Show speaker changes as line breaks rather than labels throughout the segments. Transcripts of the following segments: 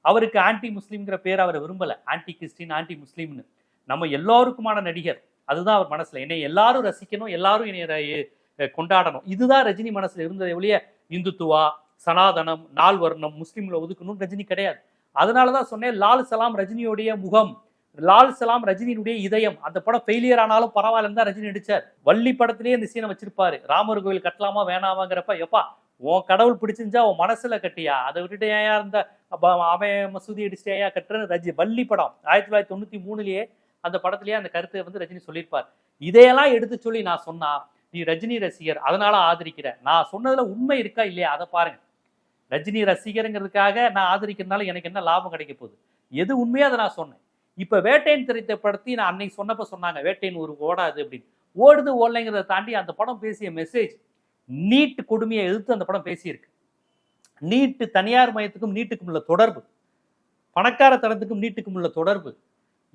அவருக்கு ஆன்டி முஸ்லீம்ங்கிற பேர் அவர் விரும்பல. ஆன்டி கிறிஸ்டின் ஆன்டி முஸ்லீம்னு நம்ம எல்லாருக்குமான நடிகர். அதுதான் அவர் மனசுல. என்னை எல்லாரும் ரசிக்கணும் எல்லாரும் என்னை கொண்டாடணும். இதுதான் ரஜினி மனசுல இருந்ததை ஒழிய இந்துத்துவா சனாதனம் நால்வர்ணம் முஸ்லீம்ல ஒதுக்கணும்னு ரஜினி கிடையாது. அதனாலதான் சொன்னேன் லால் சலாம் ரஜினியோடைய முகம் லால் சலாம் ரஜினியினுடைய இதயம் அந்த படம் ஃபெயிலியர் ஆனாலும் பரவாயில்லன்னு தான் ரஜினி நடிச்சார். வள்ளி படத்திலேயே இந்த சீனை வச்சிருப்பாரு. ராமர் கோவில் கட்டலாமா வேணாமாங்கிறப்ப எப்பா உன் கடவுள் பிடிச்சிருந்தா உன் மனசுல கட்டியா? அதை விட்டுட்டு ஏன் இருந்த அவன் மசூதி அடிச்சுட்டு ஏன் கட்டுறன்னு ரஜி வள்ளி படம். ஆயிரத்தி தொள்ளாயிரத்தி தொண்ணூத்தி மூணுலயே அந்த படத்திலேயே அந்த கருத்தை வந்து ரஜினி சொல்லியிருப்பார். இதையெல்லாம் எடுத்து சொல்லி நான் சொன்னா நீ ரஜினி ரசிகர் அதனால ஆதரிக்கிற. நான் சொன்னதுல உண்மை இருக்கா இல்லையா? அதை பாருங்க. ரஜினி ரசிகருங்கிறதுக்காக நான் ஆதரிக்கிறதுனால எனக்கு என்ன லாபம் கிடைக்க போகுது? எது உண்மையோ அதை நான் சொன்னேன். இப்ப வேட்டையன் திரைத்தப்படுத்தி நான் அன்னைக்கு சொன்னப்ப சொன்னாங்க வேட்டையன் ஒரு ஓடாது அப்படின்னு. ஓடுது ஓடலைங்கிறத தாண்டி அந்த படம் பேசிய மெசேஜ் நீட்டு கொடுமையை எதிர்த்து அந்த படம் பேசியிருக்கு. நீட்டு தனியார் மையத்துக்கும் நீட்டுக்கும் உள்ள தொடர்பு பணக்கார தரத்துக்கும் நீட்டுக்கும் உள்ள தொடர்பு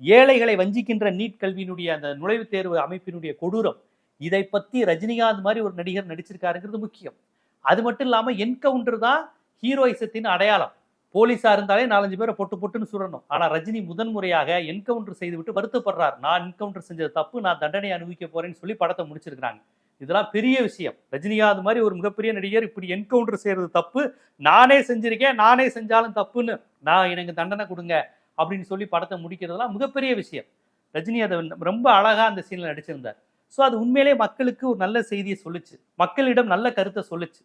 ஏழைகளை வஞ்சிக்கின்ற நீட் கல்வியினுடைய அந்த நுழைவுத் தேர்வு அமைப்பினுடைய கொடூரம் இதை பத்தி ரஜினிகாந்த் மாதிரி ஒரு நடிகர் நடிச்சிருக்காருங்கிறது முக்கியம். அது மட்டும் இல்லாமல் என்கவுண்டர் தான் ஹீரோயிசத்தின் அடையாளம். போலீஸா இருந்தாலே நாலஞ்சு பேரை பொட்டு பொட்டுன்னு சுடணும் ஆனா ரஜினி முதன்முறையாக என்கவுண்டர் செய்துவிட்டு வருத்தப்படுறார். நான் என்கவுண்டர் செஞ்சது தப்பு நான் தண்டனை அனுபவிக்க போறேன்னு சொல்லி படத்தை முடிச்சிருக்கிறாங்க. இதெல்லாம் பெரிய விஷயம். ரஜினிகாந்த் மாதிரி ஒரு மிகப்பெரிய நடிகர் இப்படி என்கவுண்டர் செய்யறது தப்பு. நானே செஞ்சிருக்கேன் நானே செஞ்சாலும் தப்புன்னு நான் எனக்கு தண்டனை கொடுங்க அப்படின்னு சொல்லி படத்தை முடிக்கிறதுலாம் மிகப்பெரிய விஷயம். ரஜினி அதை ரொம்ப அழகாக அந்த சீனில் நடிச்சிருந்தார். ஸோ அது உண்மையிலே மக்களுக்கு ஒரு நல்ல செய்தியை சொல்லுச்சு. மக்களிடம் நல்ல கருத்தை சொல்லுச்சு.